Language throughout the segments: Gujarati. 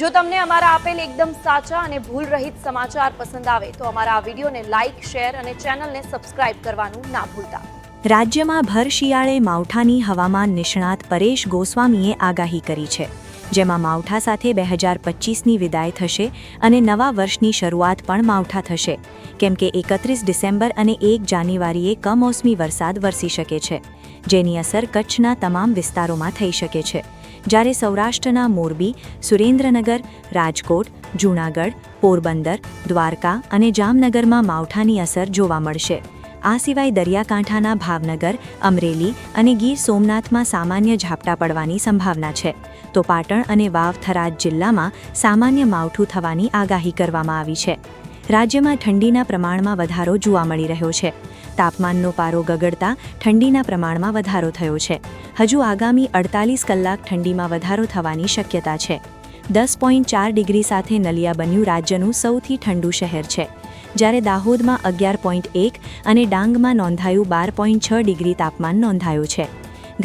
જો તમને અમારા આપેલ એકદમ સાચા અને ભૂલ રહિત સમાચાર પસંદ આવે તો અમારા આ વિડીયોને લાઇક, શેર અને ચેનલને સબસ્ક્રાઇબ કરવાનું ના ભૂલતા. રાજ્યમાં ભર શિયાળે માવઠાની હવામાન નિષ્ણાત પરેશ ગોસ્વામીએ આગાહી કરી છે. જેમાં માવઠા સાથે બે હજાર પચીસની વિદાય થશે અને નવા વર્ષની શરૂઆત પણ માવઠા થશે. કેમ કે એકત્રીસ ડિસેમ્બર અને એક જાન્યુઆરીએ કમોસમી વરસાદ વરસી શકે છે, જેની અસર કચ્છના તમામ વિસ્તારોમાં થઈ શકે છે. જ્યારે સૌરાષ્ટ્રના મોરબી, સુરેન્દ્રનગર, રાજકોટ, જૂનાગઢ, પોરબંદર, દ્વારકા અને જામનગરમાં માવઠાની અસર જોવા મળશે. આ સિવાય દરિયાકાંઠાના ભાવનગર, અમરેલી અને ગીર સોમનાથમાં સામાન્ય ઝાપટા પડવાની સંભાવના છે. તો પાટણ અને વાવ થરાદ જિલ્લામાં સામાન્ય માવઠું થવાની આગાહી કરવામાં આવી છે. રાજ્યમાં ઠંડીના પ્રમાણમાં વધારો જોવા મળી રહ્યો છે. તાપમાનનો પારો ગગડતા ઠંડીના પ્રમાણમાં વધારો થયો છે. હજુ આગામી અડતાલીસ કલાક ઠંડીમાં વધારો થવાની શક્યતા છે. દસ પોઈન્ટ ચાર ડિગ્રી સાથે નલિયા બન્યું રાજ્યનું સૌથી ઠંડુ શહેર છે. જ્યારે દાહોદમાં અગિયાર પોઈન્ટ એક અને ડાંગમાં નોંધાયું બાર પોઈન્ટ છ ડિગ્રી તાપમાન નોંધાયું છે.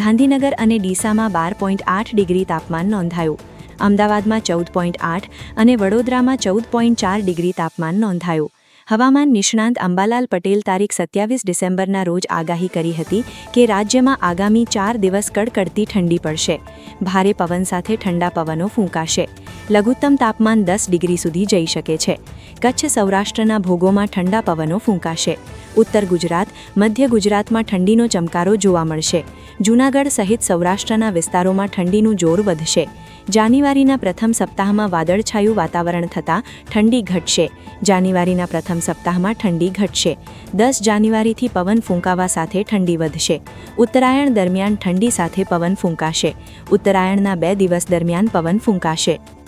ગાંધીનગર અને ડીસામાં બાર પોઈન્ટ આઠ ડિગ્રી તાપમાન નોંધાયું. અમદાવાદમાં ચૌદ પોઈન્ટ આઠ અને વડોદરામાં ચૌદ પોઈન્ટ ચાર ડિગ્રી તાપમાન નોંધાયું. હવામાન નિષ્ણાંત અંબાલાલ પટેલ તારીખ સત્યાવીસ ડિસેમ્બરના રોજ આગાહી કરી હતી કે રાજ્યમાં આગામી ચાર દિવસ કડકડતી ઠંડી પડશે. ભારે પવન સાથે ઠંડા પવનો ફૂંકાશે. લઘુત્તમ તાપમાન દસ ડિગ્રી સુધી જઈ શકે છે. કચ્છ સૌરાષ્ટ્રના ભોગોમાં ઠંડા પવનો ફૂંકાશે. ઉત્તર ગુજરાત, મધ્ય ગુજરાતમાં ઠંડીનો ચમકારો જોવા મળશે. જૂનાગઢ સહિત સૌરાષ્ટ્રના વિસ્તારોમાં ઠંડીનું જોર વધશે. જાન્યુઆરીના પ્રથમ સપ્તાહમાં વાદળછાયું વાતાવરણ થતાં ઠંડી ઘટશે. જાન્યુઆરીના પ્રથમ સપ્તાહમાં ઠંડી ઘટશે. દસ જાન્યુઆરીથી પવન ફૂંકાવા સાથે ઠંડી વધશે. ઉત્તરાયણ દરમિયાન ઠંડી સાથે પવન ફૂંકાશે. ઉત્તરાયણના બે દિવસ દરમિયાન પવન ફૂંકાશે.